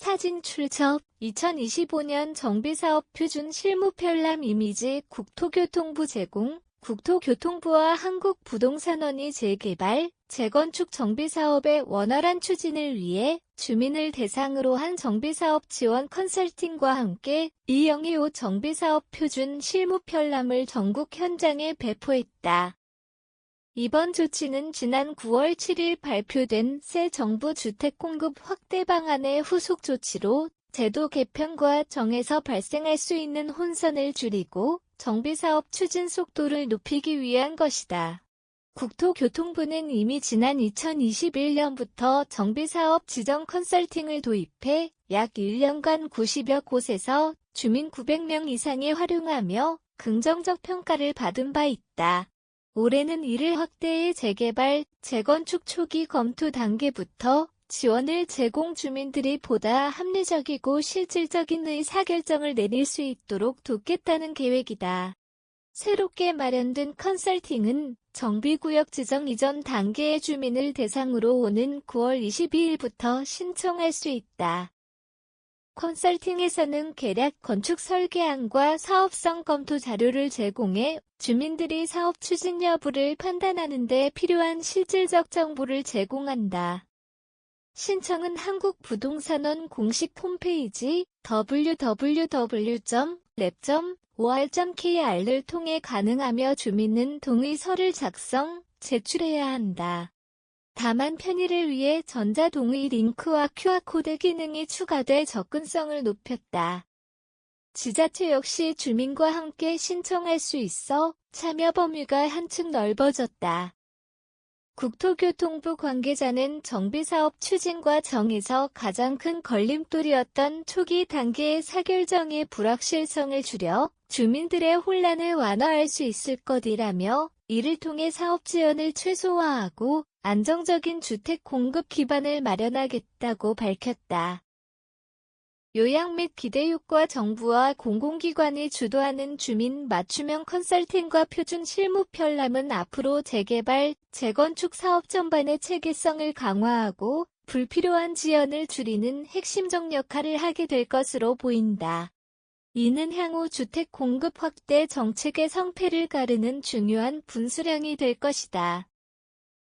사진 출처 2025년 정비사업 표준 실무 편람 이미지 국토교통부 제공 국토교통부와 한국부동산원이 재개발, 재건축 정비사업의 원활한 추진을 위해 주민을 대상으로 한 정비사업 지원 컨설팅과 함께 2025 정비사업 표준 실무 편람을 전국 현장에 배포했다. 이번 조치는 지난 9월 7일 발표된 새 정부 주택 공급 확대 방안의 후속 조치로 제도 개편과 정에서 발생할 수 있는 혼선을 줄이고 정비사업 추진 속도를 높이기 위한 것이다. 국토교통부는 이미 지난 2021년부터 정비사업 지정 컨설팅을 도입해 약 1년간 90여 곳에서 주민 900명 이상이 활용하며 긍정적 평가를 받은 바 있다. 올해는 이를 확대해 재개발, 재건축 초기 검토 단계부터 지원을 제공 주민들이 보다 합리적이고 실질적인 의사결정을 내릴 수 있도록 돕겠다는 계획이다. 새롭게 마련된 컨설팅은 정비구역 지정 이전 단계의 주민을 대상으로 오는 9월 22일부터 신청할 수 있다. 컨설팅에서는 계략 건축 설계안과 사업성 검토 자료를 제공해 주민들이 사업 추진 여부를 판단하는 데 필요한 실질적 정보를 제공한다. 신청은 한국부동산원 공식 홈페이지 www.lab.or.kr을 통해 가능하며 주민은 동의서를 작성, 제출해야 한다. 다만 편의를 위해 전자동의 링크와 QR코드 기능이 추가돼 접근성을 높였다. 지자체 역시 주민과 함께 신청할 수 있어 참여 범위가 한층 넓어졌다. 국토교통부 관계자는 정비사업 추진과 정에서 가장 큰 걸림돌이었던 초기 단계의 사결정의 불확실성을 줄여 주민들의 혼란을 완화할 수 있을 것이라며 이를 통해 사업 지원을 최소화하고 안정적인 주택 공급 기반을 마련하겠다고 밝혔다. 요약 및 기대효과 정부와 공공기관이 주도하는 주민 맞춤형 컨설팅과 표준 실무 편람은 앞으로 재개발, 재건축 사업 전반의 체계성을 강화하고 불필요한 지연을 줄이는 핵심적 역할을 하게 될 것으로 보인다. 이는 향후 주택 공급 확대 정책의 성패를 가르는 중요한 분수령이 될 것이다.